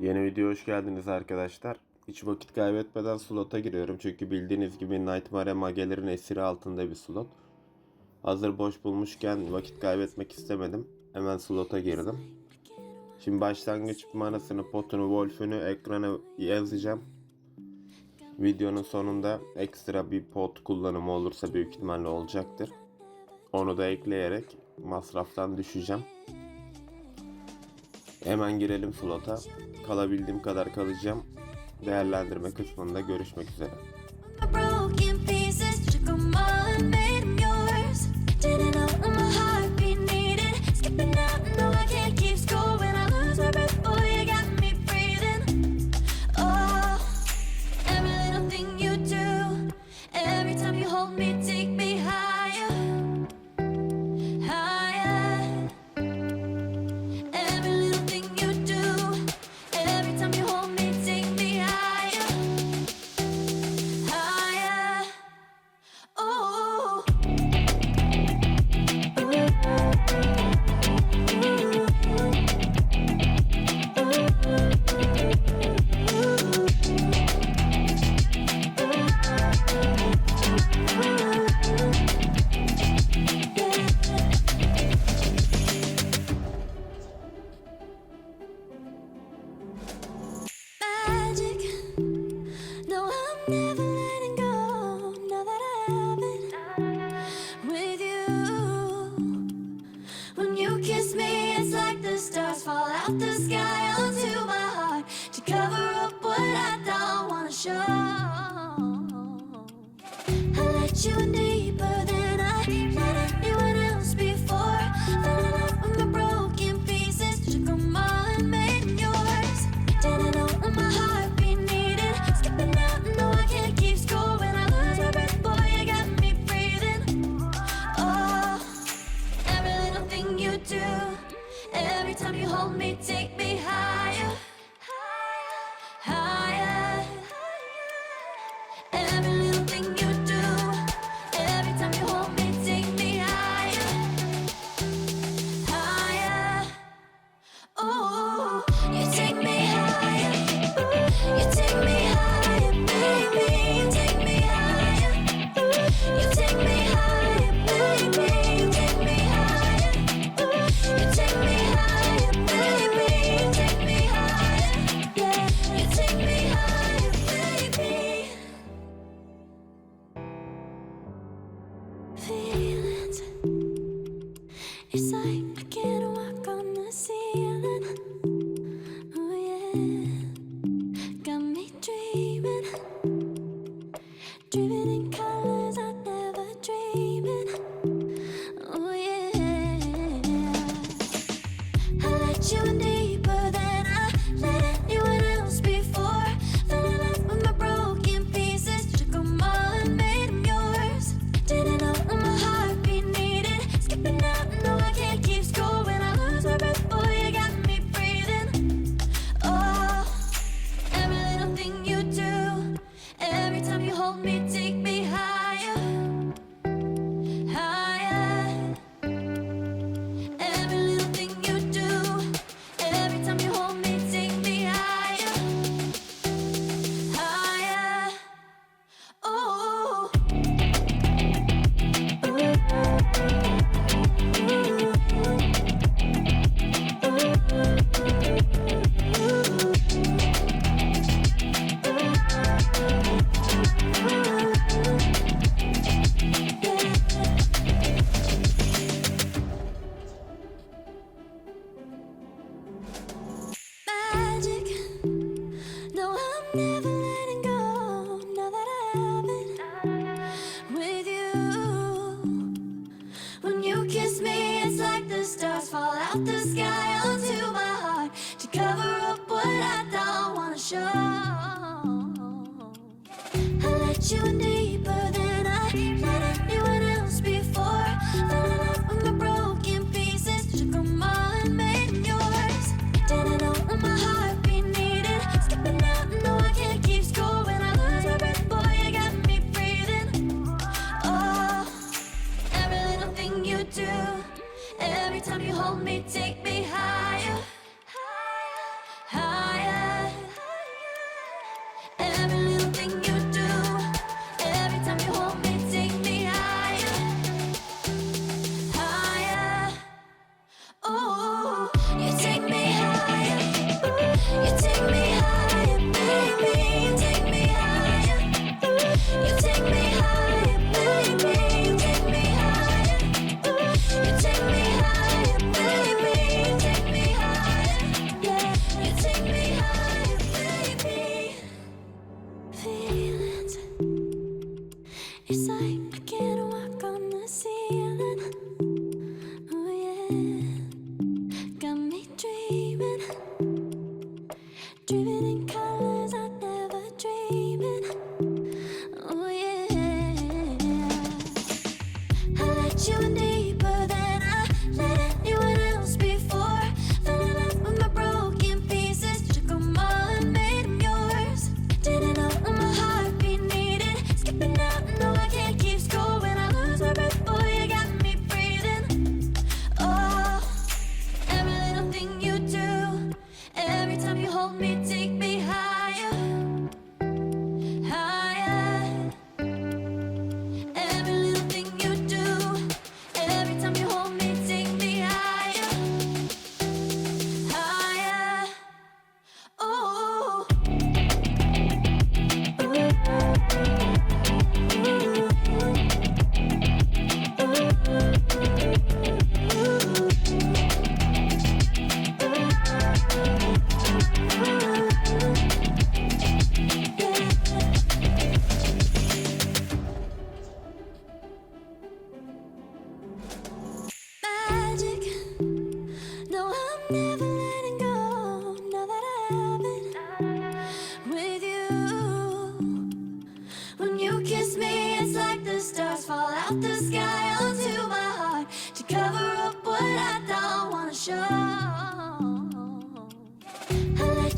Yeni video hoş geldiniz arkadaşlar. Hiç vakit kaybetmeden slota giriyorum çünkü bildiğiniz gibi Nightmare Mageller'in esiri altında bir slot. Hazır boş bulmuşken vakit kaybetmek istemedim. Hemen slota girdim. Şimdi başlangıç manasını, potunu, wolf'ünü ekrana yazacağım. Videonun sonunda ekstra bir pot kullanımı olursa büyük ihtimalle olacaktır. Onu da ekleyerek masraftan düşeceğim. Hemen girelim slota. Kalabildiğim kadar kalacağım. Değerlendirme kısmında görüşmek üzere. out the sky onto my heart to cover up what I don't wanna show. I let you a neighbor. you in show. I let you in deeper than I let anyone else before. Fell in love with my broken pieces, took them all and made yours. Didn't know what my heartbeat needed. Skipping out, no, I can't keep score. When I lose my breath, boy, you got me breathing. Oh, every little thing you do, every time you hold me, take me. You in deeper than I let anyone else before. Fell in love with my broken pieces, took 'em all and made yours. Didn't know my heartbeat needed. Skipping out, no, I can't keep score when I lose my breath. Boy, you got me breathing. Oh, every little thing you do, every time you hold me, take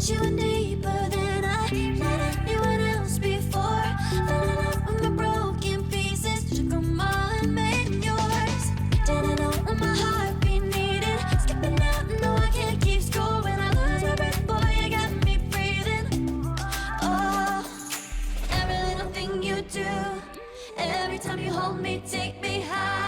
You in deeper than I let anyone else before. Fell in love with my broken pieces, took all and made yours. Didn't know what my heartbeat needed. Skipping out, no, I can't keep score when I lose my breath. Boy, you got me breathing. Oh, every little thing you do, every time you hold me, take me higher,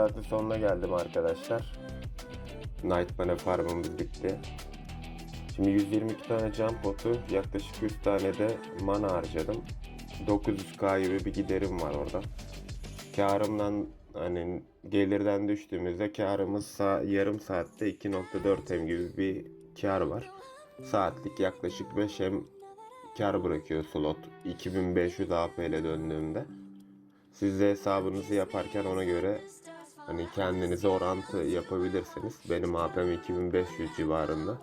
saatin sonuna geldim arkadaşlar. Nightmare farmımız bitti. Şimdi 122 tane can potu, yaklaşık 100 tane de mana harcadım. 900k gibi bir giderim var orada. Karımdan hani gelirden düştüğümüzde karımız sa- yarım saatte 2.4 m gibi bir kar var. Saatlik yaklaşık 5 m kar bırakıyor slot 2500 AP ile döndüğümde. Siz de hesabınızı yaparken ona göre hani kendinize orantı yapabilirsiniz. Benim AP'm 2500 civarında.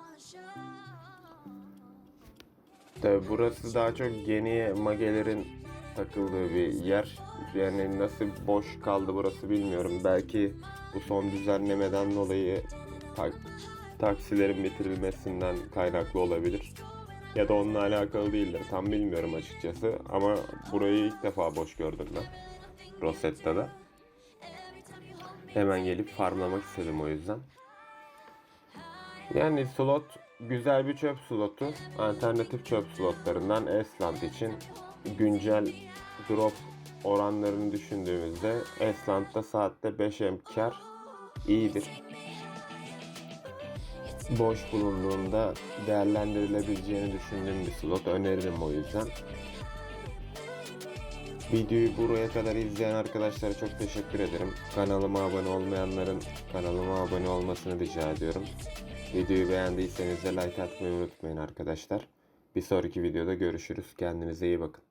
Tabi burası daha çok yeni magelerin takıldığı bir yer. Yani nasıl boş kaldı burası bilmiyorum. Belki bu son düzenlemeden dolayı tak- taksilerin bitirilmesinden kaynaklı olabilir. Ya da onunla alakalı değildir. Tam bilmiyorum açıkçası. Ama burayı ilk defa boş gördüm ben. Rosetta'da. Hemen gelip farmlamak istedim o yüzden. Yani slot güzel bir çöp slotu. Alternatif çöp slotlarından Esland için güncel drop oranlarını düşündüğümüzde Esland'da saatte 5 M kar iyidir. Boş bulunduğunda değerlendirilebileceğini düşündüğüm bir slot öneririm o yüzden. Videoyu buraya kadar izleyen arkadaşlara çok teşekkür ederim. Kanalıma abone olmayanların kanalıma abone olmasını rica ediyorum. Videoyu beğendiyseniz de like atmayı unutmayın arkadaşlar. Bir sonraki videoda görüşürüz. Kendinize iyi bakın.